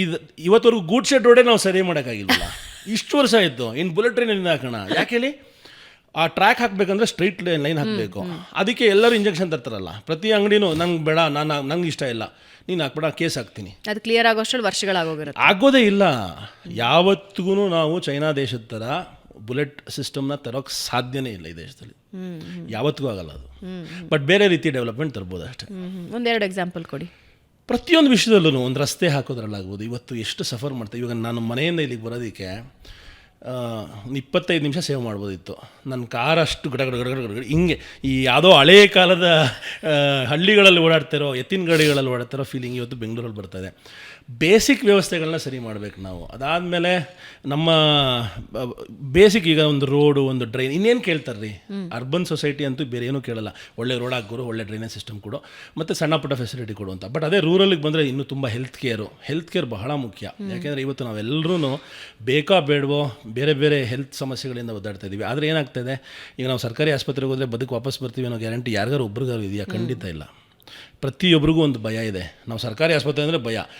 ಇದು ಇವತ್ತವರೆಗೂ ಗೂಡ್ ಶೆಡ್ ರೋಡೇ ನಾವು ಸರಿ ಮಾಡೋಕ್ಕಾಗಿಲ್ಲ. ಇಷ್ಟು ವರ್ಷ ಆಯಿತು. ಇನ್ನು ಬುಲೆಟ್ ಟ್ರೈನಿಂದ ಹಾಕೋಣ? ಯಾಕೆ ಹೇಳಿ? ಆ ಟ್ರ್ಯಾಕ್ ಹಾಕಬೇಕಂದ್ರೆ ಸ್ಟ್ರೈಟ್ ಲೈನ್ ಹಾಕಬೇಕು. ಅದಕ್ಕೆ ಎಲ್ಲರೂ ಇಂಜೆಕ್ಷನ್ ತರ್ತಾರಲ್ಲ. ಪ್ರತಿ ಅಂಗಡಿನೂ ನಂಗೆ ಬೇಡ ನಾನು ನಂಗೆ ಇಷ್ಟ ಇಲ್ಲ. ನೀನು ಹಾಕ್ಬೇಡ ಕೇಸ್ ಹಾಕ್ತೀನಿ. ಅದು ಕ್ಲಿಯರ್ ಆಗೋಷ್ಟು ವರ್ಷಗಳಾಗೋಗಿರುತ್ತೆ. ಆಗೋದೇ ಇಲ್ಲ. ಯಾವತ್ತಿಗೂ ನಾವು ಚೈನಾ ದೇಶದ ಥರ ಬುಲೆಟ್ ಸಿಸ್ಟಮ್ನ ತರೋಕ್ಕೆ ಸಾಧ್ಯನೇ ಇಲ್ಲ ಈ ದೇಶದಲ್ಲಿ. ಯಾವತ್ತಿಗೂ ಆಗಲ್ಲ ಅದು. ಬಟ್ ಬೇರೆ ರೀತಿ ಡೆವಲಪ್ಮೆಂಟ್ ತರ್ಬೋದು ಅಷ್ಟೇ. ಒಂದೆರಡು ಎಕ್ಸಾಂಪಲ್ ಕೊಡಿ. ಪ್ರತಿಯೊಂದು ವಿಷಯದಲ್ಲೂ ಒಂದು ರಸ್ತೆ ಹಾಕೋದ್ರಲ್ಲಾಗ್ಬೋದು. ಇವತ್ತು ಎಷ್ಟು ಸಫರ್ ಮಾಡ್ತಾ ಇವಾಗ ನಾನು ಮನೆಯಿಂದ ಇಲ್ಲಿಗೆ ಬರೋದಕ್ಕೆ ಒಂದು ಇಪ್ಪತ್ತೈದು ನಿಮಿಷ ಸೇವ್ ಮಾಡ್ಬೋದಿತ್ತು. ನನ್ನ ಕಾರ್ ಅಷ್ಟು ಗಡಗಡ ಗಡಗಡ ಗಡ ಗಡ ಗಡ ಗಡ ಹಿಂಗೆ ಈ ಯಾವುದೋ ಹಳೇ ಕಾಲದ ಹಳ್ಳಿಗಳಲ್ಲಿ ಓಡಾಡ್ತಿರೋ ಎತ್ತಿನ ಗಾಡಿಗಳಲ್ಲಿ ಓಡಾಡ್ತಿರೋ ಫೀಲಿಂಗ್ ಇವತ್ತು ಬೆಂಗಳೂರಲ್ಲಿ ಬರ್ತದೆ ಬೇಸಿಕ್ ವ್ಯವಸ್ಥೆಗಳನ್ನ ಸರಿ ಮಾಡಬೇಕು ನಾವು. ಅದಾದಮೇಲೆ ನಮ್ಮ ಬೇಸಿಕ್ ಈಗ ಒಂದು ರೋಡು ಒಂದು ಡ್ರೈನ್ ಇನ್ನೇನು ಕೇಳ್ತಾರೆ ರೀ ಅರ್ಬನ್ ಸೊಸೈಟಿ ಅಂತೂ ಬೇರೆ ಏನೂ ಕೇಳಲ್ಲ. ಒಳ್ಳೆ ರೋಡ್ ಹಾಕೋರು ಒಳ್ಳೆ ಡ್ರೈನೇಜ್ ಸಿಸ್ಟಮ್ ಕೊಡು ಮತ್ತು ಸಣ್ಣ ಪುಟ್ಟ ಫೆಸಿಲಿಟಿ ಕೊಡು ಅಂತ. ಬಟ್ ಅದೇ ರೂರಲ್ಲಿಗೆ ಬಂದರೆ ಇನ್ನೂ ತುಂಬ ಹೆಲ್ತ್ ಕೇರು ಹೆಲ್ತ್ ಕೇರ್ ಬಹಳ ಮುಖ್ಯ. ಯಾಕೆಂದರೆ ಇವತ್ತು ನಾವೆಲ್ಲರೂ ಬೇಕಾ ಬೇಡವೋ ಬೇರೆ ಬೇರೆ ಹೆಲ್ತ್ ಸಮಸ್ಯೆಗಳಿಂದ ಒದ್ದಾಡ್ತಾ ಇದ್ದೀವಿ ಆದರೆ ಏನಾಗ್ತದೆ ಈಗ ನಾವು ಸರ್ಕಾರಿ ಆಸ್ಪತ್ರೆಗೆ ಹೋದರೆ ಬದುಕು ವಾಪಸ್ ಬರ್ತೀವಿ ಅನ್ನೋ ಗ್ಯಾರಂಟಿ ಯಾರಿಗಾರು ಒಬ್ರಿಗಾರು ಇದೆಯಾ? ಖಂಡಿತ ಇಲ್ಲ. ಪ್ರತಿಯೊಬ್ಬರಿಗೂ ಒಂದು ಭಯ ಇದೆ. ನಾವು ಸರ್ಕಾರಿ ಆಸ್ಪತ್ರೆ ಅಂದರೆ ಭಯ.